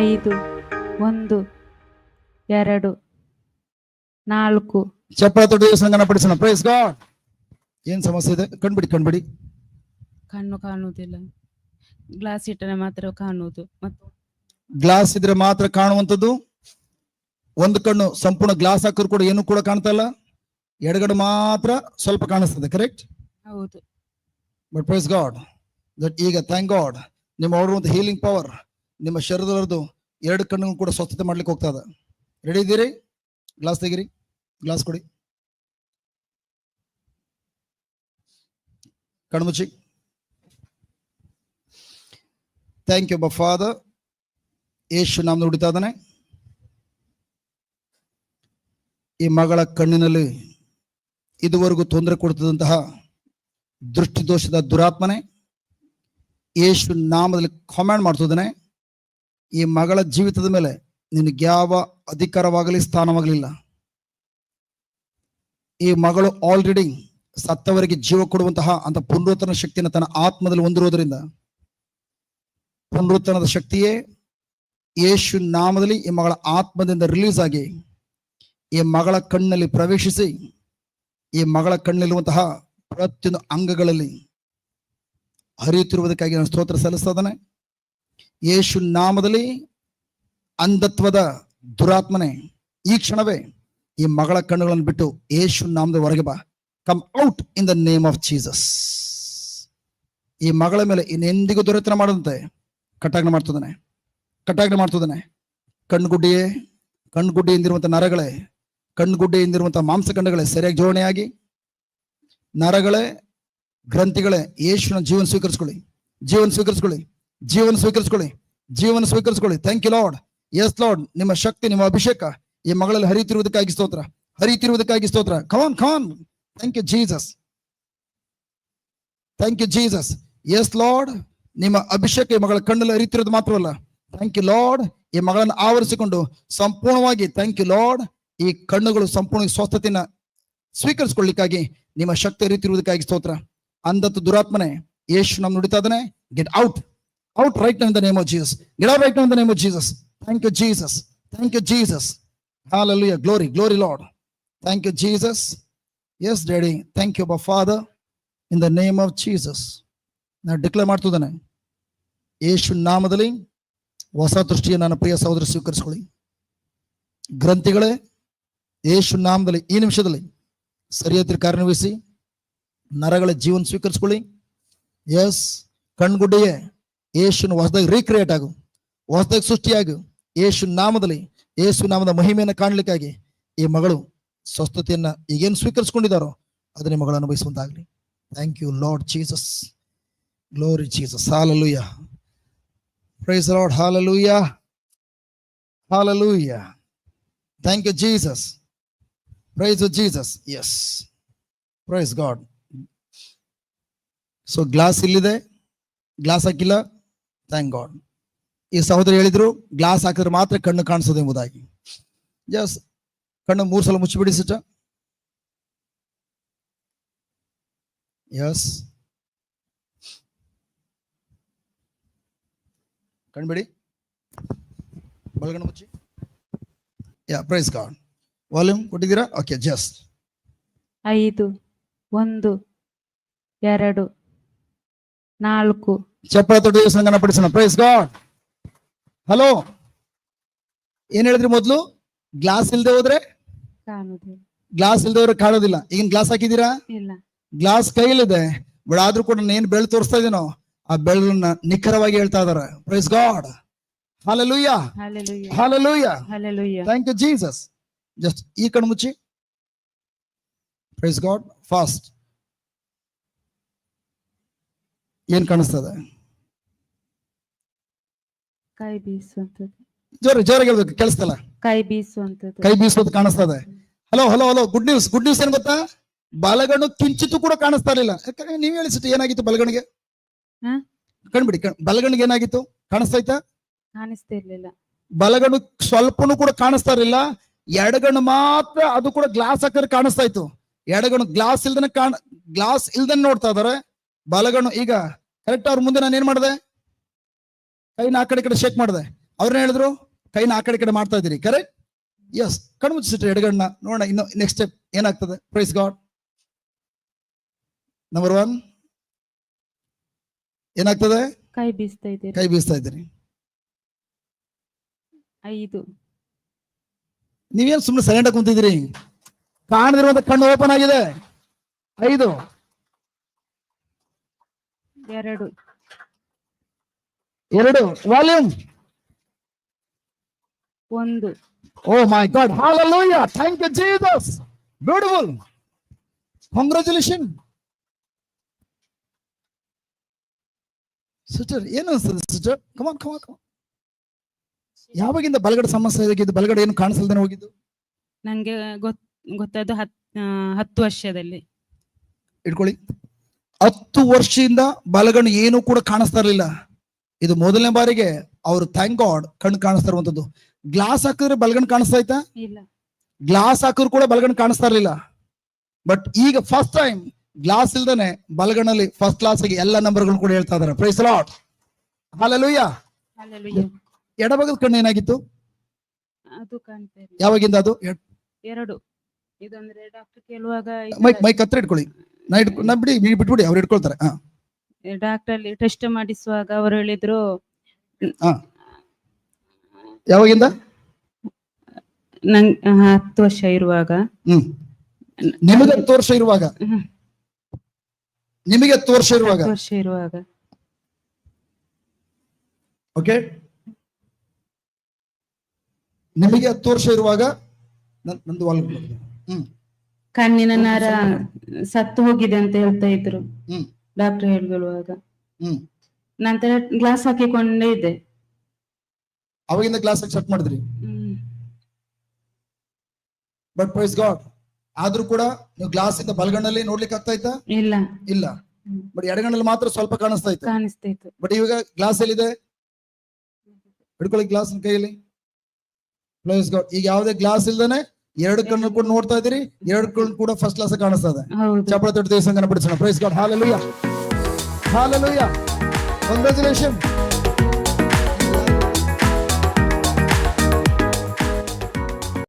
ಐದು ಒಂದು ಎರಡು ನಾಲ್ಕು. ಚಪ್ಪಳ ತೊಟ್ಟು ಸಂಗನ ಪಡಿಸೋಣ. ಪ್ರೈಸ್ ಗಾಡ್ ಏನ್ ಸಮಸ್ಯೆ ಇದೆ? ಕಣ್ಬಿಡಿ ಕಣ್ಬಿಡಿ. ಕಣ್ಣು ಕಾಣುವುದಿಲ್ಲ. ಗ್ಲಾಸ್ ಇಟ್ಟರೆ ಮಾತ್ರ ಕಾಣುವುದು. ಮತ್ತು ಗ್ಲಾಸ್ ಇದ್ರೆ ಮಾತ್ರ ಕಾಣುವಂಥದ್ದು. ಒಂದು ಕಣ್ಣು ಸಂಪೂರ್ಣ ಗ್ಲಾಸ್ ಹಾಕಿದ್ರು ಕೂಡ ಏನು ಕೂಡ ಕಾಣ್ತಾ ಇಲ್ಲ. ಎಡಗಡೆ ಮಾತ್ರ ಸ್ವಲ್ಪ ಕಾಣಿಸ್ತದೆ ಕರೆಕ್ಟ್ ಹೌದು. ಬಟ್ ಪ್ರೈಸ್ ಗಾಡ್ ದಟ್ ಈಗ ಥ್ಯಾಂಕ್ ಗಾಡ್ ನಿಮ್ಮ ಹೊಡುವಂತ ಹೀಲಿಂಗ್ ಪವರ್ ನಿಮ್ಮ ಶರೀರದವರದು ಎರಡು ಕಣ್ಣು ಕೂಡ ಸ್ವಚ್ಛತೆ ಮಾಡ್ಲಿಕ್ಕೆ ಹೋಗ್ತಾ ರೆಡಿ ಇದ್ದೀರಿ? ಗ್ಲಾಸ್ ತೆಗಿರಿ. ಗ್ಲಾಸ್ ಕೊಡಿ. ಕಣ್ಮುಚ್ಚಿ ಥ್ಯಾಂಕ್ ಯು ಬಫಾದ ಯೇಶು ನಾಮ ಇದ್ದಾನೆ. ಈ ಮಗಳ ಕಣ್ಣಿನಲ್ಲಿ ಇದುವರೆಗೂ ತೊಂದರೆ ಕೊಡ್ತದಂತಹ ದೃಷ್ಟಿದೋಷದ ದುರಾತ್ಮನೆ ಯೇಸು ನಾಮದಲ್ಲಿ ಕಾಮೆಂಟ್ ಮಾಡ್ತಿದ್ದಾನೆ ಈ ಮಗಳ ಜೀವಿತದ ಮೇಲೆ ನಿನಗೆ ಯಾವ ಅಧಿಕಾರವಾಗಲಿ, ಸ್ಥಾನವಾಗಲಿಲ್ಲ. ಈ ಮಗಳು ಆಲ್ರೆಡಿ ಸತ್ತವರಿಗೆ ಜೀವ ಕೊಡುವಂತಹ ಅಂತ ಪುನರುತ್ತನ ಶಕ್ತಿಯನ್ನು ತನ್ನ ಆತ್ಮದಲ್ಲಿ ಹೊಂದಿರುವುದರಿಂದ ಪುನರುತ್ತನದ ಶಕ್ತಿಯೇ ಯೇಸು ನಾಮದಲ್ಲಿ ಈ ಮಗಳ ಆತ್ಮದಿಂದ ರಿಲೀಸ್ ಆಗಿ ಈ ಮಗಳ ಕಣ್ಣಲ್ಲಿ ಪ್ರವೇಶಿಸಿ, ಈ ಮಗಳ ಕಣ್ಣಲ್ಲಿರುವಂತಹ ಪ್ರತಿಯೊಂದು ಅಂಗಗಳಲ್ಲಿ ಹರಿಯುತ್ತಿರುವುದಕ್ಕಾಗಿ ನಾನು ಸ್ತೋತ್ರ ಸಲ್ಲಿಸ್ತಾ ಯೇಸು ನಾಮದಲ್ಲಿ ಅಂಧತ್ವದ ದುರಾತ್ಮನೆ ಈ ಕ್ಷಣವೇ ಈ ಮಗಳ ಕಣ್ಣುಗಳನ್ನು ಬಿಟ್ಟು ಯೇಸು ನಾಮದ ಹೊರಗೆ ಬಾ. Come out in the name of Jesus ಈ ಮಗಳ ಮೇಲೆ ಇನ್ನೆಂದಿಗೂ ದೊರೆತನ ಮಾಡದಂತೆ ಕಟಾಗ್ನ ಮಾಡ್ತಿದ್ದಾನೆ. ಕಟಾಗ್ನ ಮಾಡ್ತಿದ್ದಾನೆ. ಕಣ್ಗುಡ್ಡಿಯೇ, ಕಣ್ಗುಡ್ಡಿಯಿಂದಿರುವಂಥ ನರಗಳೇ, ಕಣ್ಗುಡ್ಡೆಯಿಂದಿರುವಂಥ ಮಾಂಸಖಂಡಗಳೇ ಸರಿಯಾಗಿ ಜೋಡಣೆಯಾಗಿ. ನರಗಳೇ, ಗ್ರಂಥಿಗಳೇ ಯೇಸುನ ಜೀವನ ಸ್ವೀಕರಿಸ್ಕೊಳ್ಳಿ. ಜೀವನ ಸ್ವೀಕರಿಸ್ಕೊಳ್ಳಿ. ಜೀವನ ಸ್ವೀಕರಿಸ್ಕೊಳ್ಳಿ ಜೀವನ ಸ್ವೀಕರಿಸ್ಕೊಳ್ಳಿ. Thank you Lord yes Lord ನಿಮ್ಮ ಶಕ್ತಿ, ನಿಮ್ಮ ಅಭಿಷೇಕ ಈ ಮಗಳಲ್ಲಿ ಹರಿಯುತ್ತಿರುವುದಕ್ಕಾಗಿ ಸ್ತೋತ್ರ ಹರಿಯುತ್ತಿರುವುದಕ್ಕಾಗಿ ಸ್ತೋತ್ರ. ಖಾನ್ Khan thank you Jesus thank you Jesus yes Lord ನಿಮ್ಮ ಅಭಿಷೇಕ ಈ ಮಗಳ ಕಣ್ಣಲ್ಲಿ ಹರಿತಿರುವುದು ಮಾತ್ರವಲ್ಲ. ಥ್ಯಾಂಕ್ ಯು ಲಾರ್ಡ್ ಈ ಮಗಳನ್ನು ಆವರಿಸಿಕೊಂಡು ಸಂಪೂರ್ಣವಾಗಿ ಥ್ಯಾಂಕ್ ಯು ಲಾರ್ಡ್ ಈ ಕಣ್ಣುಗಳು ಸಂಪೂರ್ಣ ಸ್ವಸ್ಥತೆಯನ್ನ ಸ್ವೀಕರಿಸಿಕೊಳ್ಳಿಕ್ಕಾಗಿ ನಿಮ್ಮ ಶಕ್ತಿ ಹರಿತಿರುವುದಕ್ಕಾಗಿ ಸ್ತೋತ್ರ. ಅಂದತ್ತು ದುರಾತ್ಮನೆ, ಯೇಸು ನಮ್ ನುಡಿತಾ get out out right in the name of Jesus Get right name the name of Jesus thank you Jesus thank you Jesus Jesus. Glory glory Lord thank you Jesus yes daddy thank you ಬ father in the name of Jesus ನಾನು declare ಮಾಡ್ತಿದ್ದಾನೆ ಯೇಸು ನಾಮದಲ್ಲಿ ಹೊಸ ದೃಷ್ಟಿಯ ನನ್ನ ಪ್ರಿಯ ಸಹೋದರ ಸ್ವೀಕರಿಸಿಕೊಳ್ಳಿ. ಗ್ರಂಥಿಗಳೇ, ಯೇಸು ನಾಮದಲ್ಲಿ ಈ ನಿಮಿಷದಲ್ಲಿ ಸರಿಯಾದ ಕಾರ್ಯನಿರ್ವಹಿಸಿ ನರಗಳ ಜೀವನ ಸ್ವೀಕರಿಸ್ಕೊಳ್ಳಿ. ಎಸ್ ಕಣ್ಗುಡ್ಡೆಯೇ ಯೇಸುನ ಹೊಸದಾಗಿ ರೀಕ್ರಿಯೇಟ್ ಆಗು, ಹೊಸದಾಗಿ ಸೃಷ್ಟಿಯಾಗು. ಯೇಸು ನಾಮದಲ್ಲಿ ಯೇಸು ನಾಮದ ಮಹಿಮೆಯನ್ನು ಕಾಣಲಿಕ್ಕಾಗಿ ಈ ಮಗಳು ಸ್ವಸ್ಥತೆಯನ್ನ ಈಗೇನು ಸ್ವೀಕರಿಸ್ಕೊಂಡಿದ್ದಾರೋ ಅದನ್ನೇ ಮಗಳು ಅನುಭವಿಸುವಂತಾಗಲಿ. Thank you Lord Jesus glory Jesus hallelujah praise Lord hallelujah hallelujah thank you Jesus praise Jesus yes praise God so glass ಇಲ್ಲಿದೆ. ಗ್ಲಾಸ್ ಹಾಕಿಲ್ಲ. ಥ್ಯಾಂಕ್ ಗಾಡ್ ಈ ಸಹೋದರಿ ಹೇಳಿದ್ರು, ಗ್ಲಾಸ್ ಹಾಕಿದ್ರೆ ಮಾತ್ರ ಕಣ್ಣು ಕಾಣಿಸೋದು ಎಂಬುದಾಗಿ. ಎಸ್ ಕಣ್ಣು ಮೂರು ಸಲ ಮುಚ್ಚಿಬಿಡಿ ಸಿಟ ಎಸ್ ಕಣ್ಬಿಡಿ. ಬಲಗಣ್ಣು ಮುಚ್ಚಿ. ಯಾ ಪ್ರೈಸ್ ಗಾಡ್ ವಾಲ್ಯೂಮ್ ಕೊಟ್ಟಿದ್ದೀರಾ? ಓಕೆ ಜಸ್ಟ್ ಐದು, ಒಂದು, ಎರಡು, ನಾಲ್ಕು. ಚಪ್ಪಳ ದೇವಸ್ಥಾನ ಸಂಗನ ಪ್ರೈಸ್ ಗಾಡ್ ಹಲೋ ಏನ್ ಹೇಳಿದ್ರಿ ಮೊದ್ಲು? ಗ್ಲಾಸ್ ಇಲ್ದೆ ಹೋದ್ರೆ? ಗ್ಲಾಸ್ ಇಲ್ದೆ ಹೋದ್ರೆ ಕಾಣೋದಿಲ್ಲ ಈಗಿನ ಗ್ಲಾಸ್ ಹಾಕಿದ್ದೀರಾ? ಇಲ್ಲ. ಗ್ಲಾಸ್ ಕೈಲಿದೆ ಬಟ್ ಆದ್ರೂ ಕೂಡ ನಾನು ಏನ್ ಬೆಳ್ ತೋರಿಸ್ತಾ ಇದೀನೋ ಆ ಬೆಳ್ಳನ್ನ ನಿಖರವಾಗಿ ಹೇಳ್ತಾ ಇದಾರೆ praise God hallelujah hallelujah thank you Jesus just ಈ ಕಣ್ಣು ಮುಚ್ಚಿ. ಪ್ರೈಸ್ ಗಾಡ್ ಫಾಸ್ಟ್ ಏನ್ ಕಾಣಿಸ್ತದೆ? ಕೈ ಬೀಸುವಂಥದ್ದು. ಜೋರ ಜೋರಾಗಿ ಹೇಳ್ಬೇಕು ಕೇಳಿಸ್ತಲ್ಲ? ಕೈ ಬೀಸುವಂತ ಕೈ ಬೀಸೋದು ಕಾಣಿಸ್ತದೆ. Hello hello hello good news good news ಏನ್ ಗೊತ್ತಾ? ಬಲಗಣ್ಣು ಕಿಂಚಿತ್ತು ಕೂಡ ಕಾಣಿಸ್ತಾ ಇರಲಿಲ್ಲ. ಯಾಕಂದ್ರೆ ನೀವ್ ಹೇಳಿಸಿಟ್ಟು ಏನಾಗಿತ್ತು ಬಲಗಣ್ಣಿಗೆ? ಕಣ್ಬಿಡಿ ಕಣ್- ಬಲಗಣ್ಣಿಗೆ ಏನಾಗಿತ್ತು? ಕಾಣಿಸ್ತಾ ಇತ್ತ? ಬಲಗಣ್ಣು ಸ್ವಲ್ಪನೂ ಕೂಡ ಕಾಣಿಸ್ತಾ ಇರಲಿಲ್ಲ. ಎಡಗಣ್ಣು ಮಾತ್ರ ಅದು ಕೂಡ ಗ್ಲಾಸ್ ಹಾಕಿದ್ರೆ ಕಾಣಿಸ್ತಾ ಇತ್ತು. ಎಡಗಣ್ಣು ಗ್ಲಾಸ್ ಇಲ್ದನೆ ಕಾಣ ಗ್ಲಾಸ್ ಇಲ್ದನೆ ನೋಡ್ತಾ ಇದಾರೆ ಬಲಗಣ್ಣು ಈಗ ಕರೆಕ್ಟ್ ಅವ್ರ ಮುಂದೆ ನಾನು ಏನ್ ಮಾಡಿದೆ? ಕೈನ ಆ ಕಡೆ ಕಡೆ ಶೇಕ್ ಮಾಡಿದೆ. ಅವ್ರನ್ನ ಹೇಳಿದ್ರು? ಕೈನ ಆ ಕಡೆ ಕಡೆ ಮಾಡ್ತಾ ಇದ್ದೀರಿ. ಕರೆಕ್ಟ್ ಎಸ್ ಕಣ್ಣು ಮುಚ್ಚಿಟ್ರಿ ಎಡಗಣ್ಣ ನೋಡೋಣ ಇನ್ನು ನೆಕ್ಸ್ಟ್ ಸ್ಟೆಪ್ ಏನಾಗ್ತದೆ? ಪ್ರೈಸ್ ಗಾಡ್ ನಂಬರ್ ಒನ್ ಏನಾಗ್ತದೆ? ಕೈ ಬೀಸ್ತಾ ಇದ್ದೀರಿ. ಕೈ ಬೀಸ್ತಾ ಇದ್ದೀರಿ. ಐದು. ನೀವೇನು ಸುಮ್ಮನೆ ಸೈಲೆಂಟ್ ಆಗಿ ಕುಂತಿದ್ದೀರಿ? ಕಾಣದಿರುವಂತ ಕಣ್ಣು ಓಪನ್ ಆಗಿದೆ. ಐದು. ಎರಡು. ಎರಡು. ವಾಲ್ಯೂಮ್ ಒಂದು. ಓ my God hallelujah thank you Jesus beautiful congratulation sister ಏನು ಅನ್ಸ್ತದೆ ಸಿಸ್ಟರ್ ಕಮಾನ್ ಕಮಾನ್ ಕಮಾನ್ ಯಾವಾಗಿಂದ ಬಲಗಡೆ ಸಮಸ್ಯೆ ಆಗಿದ್ದು ಬಲಗಡೆ ಏನು ಕಾಣಿಸಲ್ದೇನೆ ಹೋಗಿದ್ದು? ನನಗೆ ಗೊತ್ ಗೊತ್ತಾದ್ದು ಹತ್ ಹತ್ತು ವರ್ಷದಲ್ಲಿ. ಇಟ್ಕೊಳ್ಳಿ. ಹತ್ತು ವರ್ಷದಿಂದ ಬಲಗಣ್ಣು ಏನು ಕೂಡ ಕಾಣಿಸ್ತಾ ಇರಲಿಲ್ಲ. ಇದು ಮೊದಲನೇ ಬಾರಿಗೆ ಅವರು ಥ್ಯಾಂಕ್ ಗಾಡ್ ಕಣ್ಣು ಕಾಣಿಸ್ತಾ ಇರುವಂತದ್ದು. ಗ್ಲಾಸ್ ಹಾಕಿದ್ರೆ ಬಲಗಣ್ಣು ಕಾಣಿಸ್ತಾ ಇತ್ತ ಇಲ್ಲ. ಗ್ಲಾಸ್ ಹಾಕಿದ್ರು ಕೂಡ ಬಲಗಣ್ಣು ಕಾಣಿಸ್ತಾ ಇರಲಿಲ್ಲ. ಬಟ್ ಈಗ ಫಸ್ಟ್ ಟೈಮ್ ಗ್ಲಾಸ್ ಇಲ್ದೇನೆ ಬಲಗಣ್ಣಲ್ಲಿ ಫಸ್ಟ್ ಕ್ಲಾಸ್ ಆಗಿ ಎಲ್ಲ ನಂಬರ್ಗಳು ಕೂಡ ಹೇಳ್ತಾ ಇದಾರೆ ಪ್ರೈಸ್ ಲಾಟ್ ಹಾಲೂಯ್ಯ. ಎಡಭಾಗದ ಕಣ್ಣು ಏನಾಗಿತ್ತು? ಅದು ಯಾವಾಗಿಂದ ಅದು? ಎರಡು. ಇದಂದ್ರೆ ಡಾಕ್ಟರ್ ಕೇಳುವಾಗ ಮೈಕ್ ಮೈಕ್ ಹತ್ರ ಇಟ್ಕೊಳ್ಳಿ ನಾ ಇಟ್ಕೊ ನಾ ಬಿಡಿ ನೀವು ಬಿಟ್ಬಿಡಿ ಅವ್ರು ಇಟ್ಕೊಳ್ತಾರೆ. ಹಾ. ಡಾಕ್ಟರ್ ಅಲ್ಲಿ ಟೆಸ್ಟ್ ಮಾಡಿಸುವಾಗ ಅವರು ಹೇಳಿದ್ರು ಹಾ. ಯಾವಾಗಿಂದ? ನಂಗ್ ಹತ್ತು ವರ್ಷ ಇರುವಾಗ. ಹ್ಮ್. ನಿಮಗೆ ಹತ್ತು ವರ್ಷ ಇರುವಾಗ? ಹ್ಮ್. ನಿಮಗೆ ಹತ್ತು ವರ್ಷ ಇರುವಾಗ? ಹತ್ತು ವರ್ಷ ಇರುವಾಗ. ಓಕೆ ನಿಮಗೆ ಹತ್ತು ವರ್ಷ ಇರುವಾಗ? ನನ್- ನಂದು ವಾಲ್ ಹ್ಮ್. ಕಣ್ಣಿನ ನರ. ಸತ್ತು ಹೋಗಿದೆ ಅಂತ ಹೇಳ್ತಾ ಇದ್ರು. ಡಾಕ್ಟರ್ ಹೇಳುವಾಗ ಹ್ಮ್. ನಂತರ ಗ್ಲಾಸ್ ಹಾಕಿಕೊಂಡೇ ಇದ್ದೆ. ಅವಾಗಿಂದ ಕ್ಲಾಸ್ ಚೆಕ್ ಮಾಡಿದ್ರಿ? ಹ್ಮ್. ಬಟ್ ಪ್ರೈಸ್ ಗಾಡ್ ಆದ್ರೂ ಕೂಡ ನೀವು ಗ್ಲಾಸ್ ಇಂದ ಬಲಗಣ್ಣಲ್ಲಿ ನೋಡ್ಲಿಕ್ಕೆ ಆಗ್ತಾ ಇತ್ತಾ? ಇಲ್ಲ. ಇಲ್ಲ. ಬಟ್ ಎಡಗಣ್ಣಲ್ಲಿ ಮಾತ್ರ ಸ್ವಲ್ಪ ಕಾಣಿಸ್ತಾ ಇತ್ತು. ಕಾಣಿಸ್ತಾ ಇತ್ತು. ಬಟ್ ಇವಾಗ ಗ್ಲಾಸ್ ಎಲ್ಲಿದೆ? ಹಿಡ್ಕೊಳ್ಳಿ ಗ್ಲಾಸ್ ಕೈಯಲ್ಲಿ. ಪ್ರೈಸ್ ಗಾಡ್ ಈಗ ಯಾವುದೇ ಗ್ಲಾಸ್ ಇಲ್ದೇನೆ ಎರಡು ಕಣ್ಣು ಕೂಡ ನೋಡ್ತಾ ಇದ್ದೀರಿ ಎರಡು ಕಣ್ಣು ಕೂಡ ಫಸ್ಟ್ ಕ್ಲಾಸ್ ಕಾಣಿಸ್ತಾ ಇದೆ. ಚಪ್ಪಳ ತೊಟ್ಟು ದೇವಸ್ಥಾನ ಬಿಡಿಸೋಣ. Praise God hallelujah hallelujah congratulation